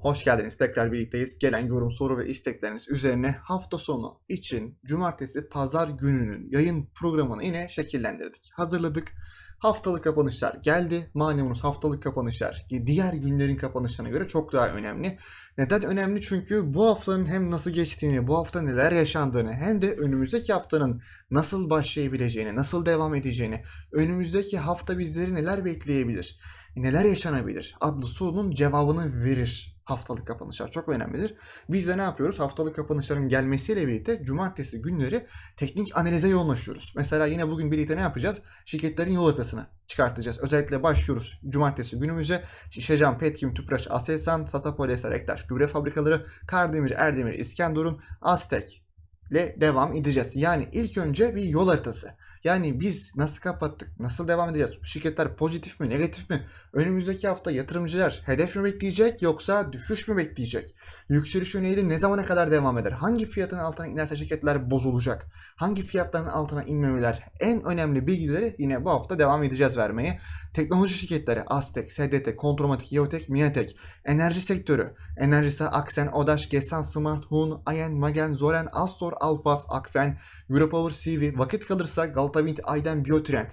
Hoş geldiniz. Tekrar birlikteyiz. Gelen yorum, soru ve istekleriniz üzerine hafta sonu için cumartesi pazar gününün yayın programını yine şekillendirdik. Hazırladık. Haftalık kapanışlar geldi. Malumunuz haftalık kapanışlar diğer günlerin kapanışlarına göre çok daha önemli. Neden önemli? Çünkü bu haftanın hem nasıl geçtiğini, bu hafta neler yaşandığını hem de önümüzdeki haftanın nasıl başlayabileceğini, nasıl devam edeceğini, önümüzdeki hafta bizleri neler bekleyebilir, neler yaşanabilir adlı sorunun cevabını verir haftalık kapanışlar. Çok önemlidir. Biz de ne yapıyoruz? Haftalık kapanışların gelmesiyle birlikte cumartesi günleri teknik analize yoğunlaşıyoruz. Mesela yine bugün birlikte ne yapacağız? Şirketlerin yol haritasını çıkartacağız. Özellikle başlıyoruz cumartesi günümüze. Şişecam, Petkim, Tüpraş, Aselsan, Sasapol, Eser, Ektaş, Gübre Fabrikaları, Kardemir, Erdemir, İskenderun, Aztek ile devam edeceğiz. Yani ilk önce bir yol haritası. Yani biz nasıl kapattık, nasıl devam edeceğiz? Şirketler pozitif mi, negatif mi? Önümüzdeki hafta yatırımcılar hedef mi bekleyecek yoksa düşüş mü bekleyecek? Yükseliş yöneli ne zamana kadar devam eder? Hangi fiyatın altına inerse şirketler bozulacak? Hangi fiyatların altına inmemeler? En önemli bilgileri yine bu hafta devam edeceğiz vermeye. Teknoloji şirketleri Aztek, SDT, Kontromatik, Yeotek, Miatek, enerji sektörü, Enerjisa, Aksen, Odaş, Gesan, Smart, Hun, Ayen, Magen, Zoren, Astor, Alfas, Akfen, Europower, CV, vakit kalırsa Galata Wind, Ayden, Biotrend.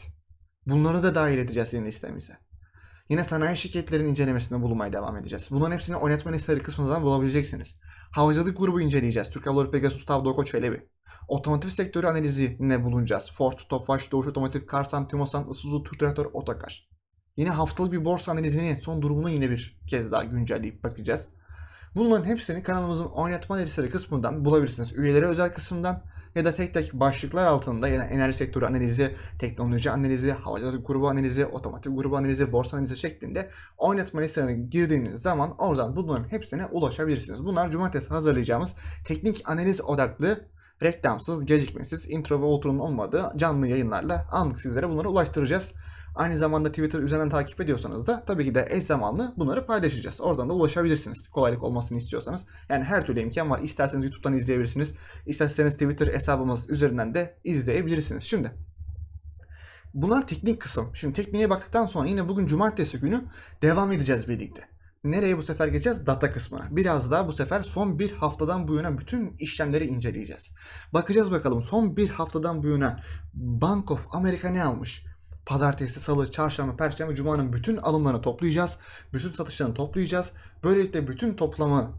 Bunları da dahil edeceğiz senin listemize. Yine sanayi şirketlerinin incelemesinde bulunmaya devam edeceğiz. Bunların hepsini oynatma listeleri kısmından bulabileceksiniz. Havacılık grubu inceleyeceğiz. Türk Hava Pegasus, TAV, Dogo, Çelebi. Otomotiv sektörü analizine bulunacağız. Ford, Tofaş, Doğuş Otomotiv, Karsan, Timosan, Isuzu, Tütraktör, Otokar. Yine haftalık bir borsa analizini, son durumunu yine bir kez daha güncelleyip bakacağız. Bunların hepsini kanalımızın oynatma listeleri kısmından bulabilirsiniz. Üyelere özel kısımdan ya da tek tek başlıklar altında yani enerji sektörü analizi, teknoloji analizi, havacılık grubu analizi, otomotiv grubu analizi, borsa analizi şeklinde oynatma listelerine girdiğiniz zaman oradan bunların hepsine ulaşabilirsiniz. Bunlar cumartesi hazırlayacağımız teknik analiz odaklı reklamsız, gecikmesiz, intro ve outro'nun olmadığı canlı yayınlarla anlık sizlere bunları ulaştıracağız. Aynı zamanda Twitter üzerinden takip ediyorsanız da tabii ki de eş zamanlı bunları paylaşacağız. Oradan da ulaşabilirsiniz. Kolaylık olmasını istiyorsanız. Yani her türlü imkan var. İsterseniz YouTube'dan izleyebilirsiniz. İsterseniz Twitter hesabımız üzerinden de izleyebilirsiniz. Şimdi bunlar teknik kısım. Şimdi tekniğe baktıktan sonra yine bugün cumartesi günü devam edeceğiz birlikte. Nereye bu sefer geçeceğiz? Data kısmına. Biraz daha bu sefer son bir haftadan bu yana bütün işlemleri inceleyeceğiz. Bakacağız bakalım son bir haftadan bu yana Bank of America ne almış? Pazartesi, salı, çarşamba, perşembe, cumanın bütün alımlarını toplayacağız. Bütün satışlarını toplayacağız. Böylelikle bütün toplamı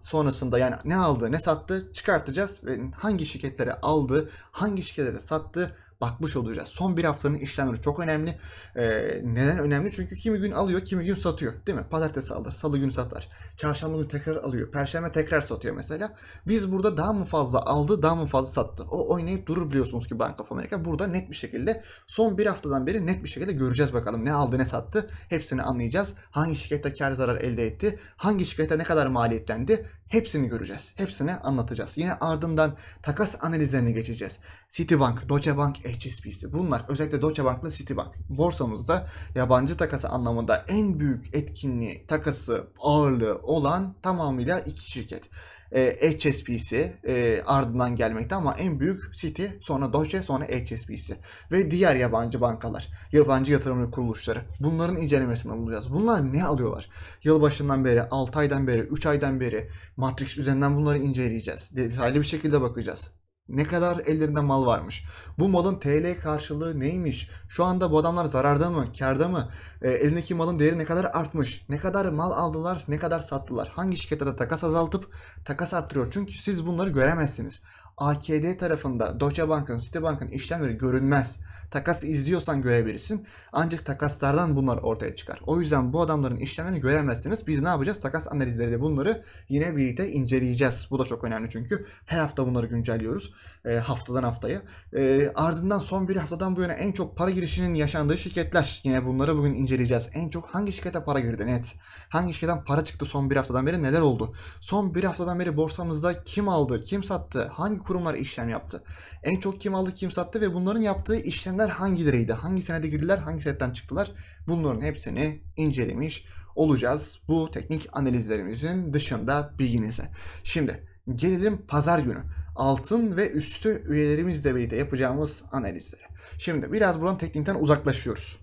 sonrasında yani ne aldı, ne sattı çıkartacağız ve hangi şirketlere aldı, hangi şirketlere sattı bakmış olacağız. Son bir haftanın işlemleri çok önemli. Ee, neden önemli? Çünkü kimi gün alıyor, kimi gün satıyor. Değil mi? Pazartesi alır, salı günü satar. Çarşamba günü tekrar alıyor. Perşembe tekrar satıyor mesela. Biz burada daha mı fazla aldı, daha mı fazla sattı? O oynayıp durur biliyorsunuz ki Bank of America. Burada net bir şekilde son bir haftadan beri net bir şekilde göreceğiz bakalım. Ne aldı, ne sattı? Hepsini anlayacağız. Hangi şirkette kar zarar elde etti? Hangi şirkette ne kadar maliyetlendi? Hepsini göreceğiz. Hepsini anlatacağız. Yine ardından takas analizlerine geçeceğiz. Citibank, Deutsche Bank, HSBC. Bunlar özellikle Deutsche Bank'la Citibank. Borsamızda yabancı takası anlamında en büyük etkinliği, takası, ağırlığı olan tamamıyla iki şirket. E, HSBC e, ardından gelmekte ama en büyük City, sonra Deutsche, sonra HSBC ve diğer yabancı bankalar, yabancı yatırım kuruluşları. Bunların incelemesini bulacağız. Bunlar ne alıyorlar? Yılbaşından beri, 6 aydan beri, 3 aydan beri Matrix üzerinden bunları inceleyeceğiz. Detaylı bir şekilde bakacağız. Ne kadar ellerinde mal varmış? Bu malın TL karşılığı neymiş? Şu anda bu adamlar zararda mı, karda mı? E, elindeki malın değeri ne kadar artmış? Ne kadar mal aldılar, ne kadar sattılar? Hangi şirketlerde takas azaltıp takas arttırıyor? Çünkü siz bunları göremezsiniz. AKD tarafında Deutsche Bank'ın, Citibank'ın işlemleri görünmez. Takas izliyorsan görebilirsin. Ancak takaslardan bunlar ortaya çıkar. O yüzden bu adamların işlemlerini göremezsiniz. Biz ne yapacağız? Takas analizleriyle bunları yine birlikte inceleyeceğiz. Bu da çok önemli çünkü her hafta bunları güncelliyoruz. E, haftadan haftaya. E, ardından son bir haftadan bu yana en çok para girişinin yaşandığı şirketler. Yine bunları bugün inceleyeceğiz. En çok hangi şirkete para girdi net? Hangi şirketten para çıktı son bir haftadan beri neler oldu? Son bir haftadan beri borsamızda kim aldı, kim sattı, hangi kurumlar işlem yaptı? En çok kim aldı, kim sattı ve bunların yaptığı işlemler hangileriydi? Hangi senede girdiler, hangi senetten çıktılar? Bunların hepsini incelemiş olacağız bu teknik analizlerimizin dışında bilginize. Şimdi gelelim pazar günü. Altın ve üstü üyelerimizle birlikte yapacağımız analizlere. Şimdi biraz buradan teknikten uzaklaşıyoruz.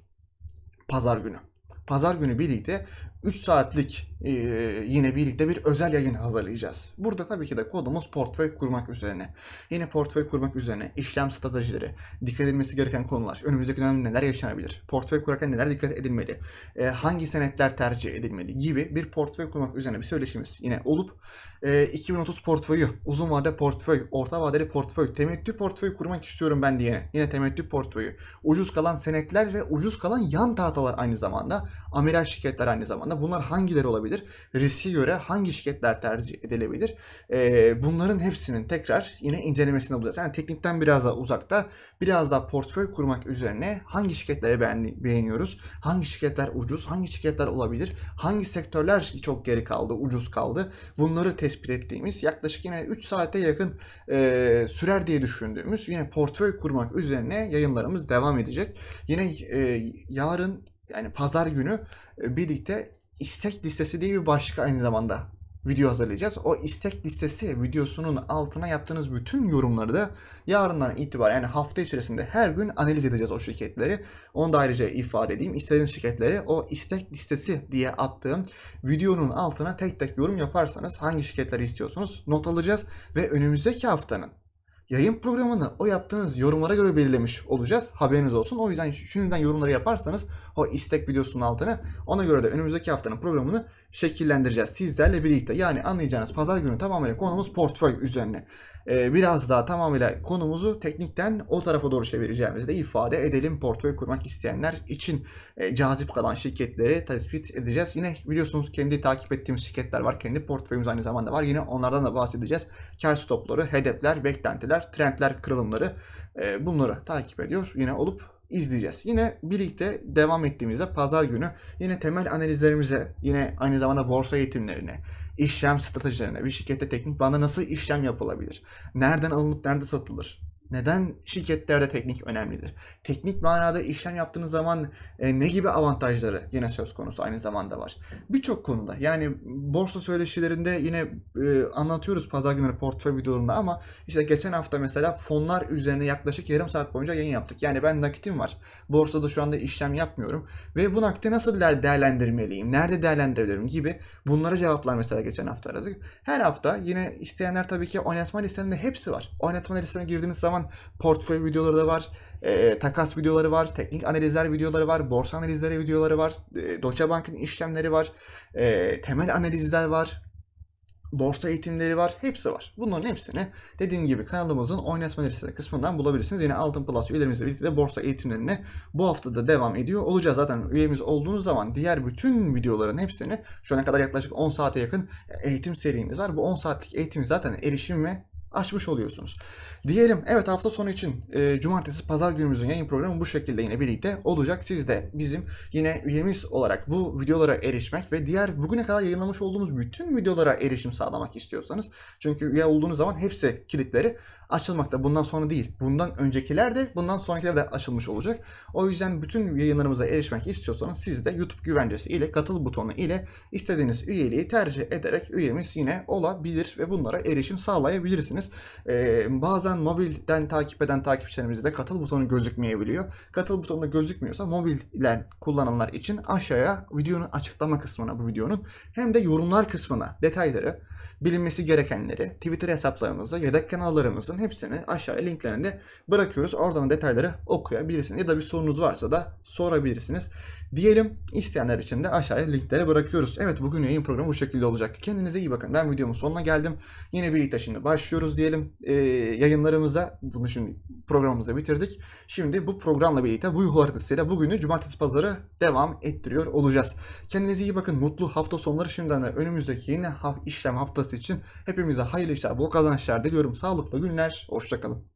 Pazar günü. Pazar günü birlikte 3 saatlik e, yine birlikte bir özel yayın hazırlayacağız. Burada tabii ki de kodumuz portföy kurmak üzerine. Yine portföy kurmak üzerine işlem stratejileri, dikkat edilmesi gereken konular, önümüzdeki dönemde neler yaşanabilir, portföy kurarken neler dikkat edilmeli, e, hangi senetler tercih edilmeli gibi bir portföy kurmak üzerine bir söyleşimiz yine olup e, 2030 portföyü, uzun vade portföy, orta vadeli portföy, temettü portföy kurmak istiyorum ben diyene. Yine temettü portföyü, ucuz kalan senetler ve ucuz kalan yan tahtalar aynı zamanda, amiral şirketler aynı zamanda. Bunlar hangileri olabilir? Riske göre hangi şirketler tercih edilebilir? E, bunların hepsinin tekrar yine incelemesini bulacağız. Yani teknikten biraz daha uzakta, biraz daha portföy kurmak üzerine hangi şirketleri beğendi- beğeniyoruz? Hangi şirketler ucuz? Hangi şirketler olabilir? Hangi sektörler çok geri kaldı, ucuz kaldı? Bunları tespit ettiğimiz yaklaşık yine 3 saate yakın e, sürer diye düşündüğümüz yine portföy kurmak üzerine yayınlarımız devam edecek. Yine e, yarın yani pazar günü e, birlikte istek listesi diye bir başlık aynı zamanda video hazırlayacağız. O istek listesi videosunun altına yaptığınız bütün yorumları da yarından itibaren yani hafta içerisinde her gün analiz edeceğiz o şirketleri. Onu da ayrıca ifade edeyim. İstediğiniz şirketleri o istek listesi diye attığım videonun altına tek tek yorum yaparsanız hangi şirketleri istiyorsunuz not alacağız ve önümüzdeki haftanın yayın programını o yaptığınız yorumlara göre belirlemiş olacağız. Haberiniz olsun. O yüzden şimdiden yorumları yaparsanız o istek videosunun altına ona göre de önümüzdeki haftanın programını şekillendireceğiz sizlerle birlikte. Yani anlayacağınız pazar günü tamamıyla konumuz portföy üzerine. Ee, biraz daha tamamıyla konumuzu teknikten o tarafa doğru çevireceğimizi de ifade edelim. Portföy kurmak isteyenler için e, cazip kalan şirketleri tespit edeceğiz. Yine biliyorsunuz kendi takip ettiğimiz şirketler var. Kendi portföyümüz aynı zamanda var. Yine onlardan da bahsedeceğiz. Kar stopları, hedefler, beklentiler, trendler, kırılımları e, bunları takip ediyor. Yine olup izleyeceğiz. Yine birlikte devam ettiğimizde pazar günü yine temel analizlerimize, yine aynı zamanda borsa eğitimlerine, işlem stratejilerine, bir şirkette teknik banda nasıl işlem yapılabilir? Nereden alınıp nerede satılır? Neden şirketlerde teknik önemlidir? Teknik manada işlem yaptığınız zaman e, ne gibi avantajları yine söz konusu aynı zamanda var. Birçok konuda yani borsa söyleşilerinde yine e, anlatıyoruz pazar günleri portföy videolarında ama işte geçen hafta mesela fonlar üzerine yaklaşık yarım saat boyunca yayın yaptık. Yani ben nakitim var. Borsada şu anda işlem yapmıyorum ve bu nakiti nasıl değer- değerlendirmeliyim? Nerede değerlendirebilirim gibi bunlara cevaplar mesela geçen hafta aradık. Her hafta yine isteyenler tabii ki oynatma listelerinde hepsi var. Oynatma listesine girdiğiniz zaman portföy videoları da var. e, takas videoları var, teknik analizler videoları var, borsa analizleri videoları var, e, Deutsche Bank'ın işlemleri var, e, temel analizler var, borsa eğitimleri var, hepsi var. Bunların hepsini dediğim gibi kanalımızın oynatma listeleri kısmından bulabilirsiniz. Yine Altın Plus üyelerimizle birlikte de borsa eğitimlerine bu hafta da devam ediyor olacağız. Zaten üyemiz olduğunuz zaman diğer bütün videoların hepsini şu ana kadar yaklaşık 10 saate yakın eğitim serimiz var. Bu 10 saatlik eğitimi zaten erişim ve açmış oluyorsunuz. Diyelim evet hafta sonu için e, cumartesi pazar günümüzün yayın programı bu şekilde yine birlikte olacak. Siz de bizim yine üyemiz olarak bu videolara erişmek ve diğer bugüne kadar yayınlamış olduğumuz bütün videolara erişim sağlamak istiyorsanız çünkü üye olduğunuz zaman hepsi kilitleri açılmakta. Bundan sonra değil. Bundan öncekiler de bundan sonrakiler de açılmış olacak. O yüzden bütün yayınlarımıza erişmek istiyorsanız siz de YouTube güvencesi ile katıl butonu ile istediğiniz üyeliği tercih ederek üyemiz yine olabilir ve bunlara erişim sağlayabilirsiniz. Ee, bazen mobilden takip eden takipçilerimizde katıl butonu gözükmeyebiliyor. Katıl butonu gözükmüyorsa mobilden kullananlar için aşağıya videonun açıklama kısmına bu videonun hem de yorumlar kısmına detayları bilinmesi gerekenleri, Twitter hesaplarımızı, yedek kanallarımızın hepsini aşağıya linklerinde bırakıyoruz. Oradan detayları okuyabilirsiniz. Ya da bir sorunuz varsa da sorabilirsiniz. Diyelim isteyenler için de aşağıya linkleri bırakıyoruz. Evet bugün yayın programı bu şekilde olacak. Kendinize iyi bakın. Ben videomun sonuna geldim. Yine birlikte şimdi başlıyoruz diyelim ee, yayınlarımıza. Bunu şimdi programımızı bitirdik. Şimdi bu programla birlikte bu yol haritasıyla bugünü cumartesi pazarı devam ettiriyor olacağız. Kendinize iyi bakın. Mutlu hafta sonları şimdiden de önümüzdeki yeni işlem haftası için hepimize hayırlı işler, bol kazançlar diliyorum. Sağlıklı günler. Hoşçakalın.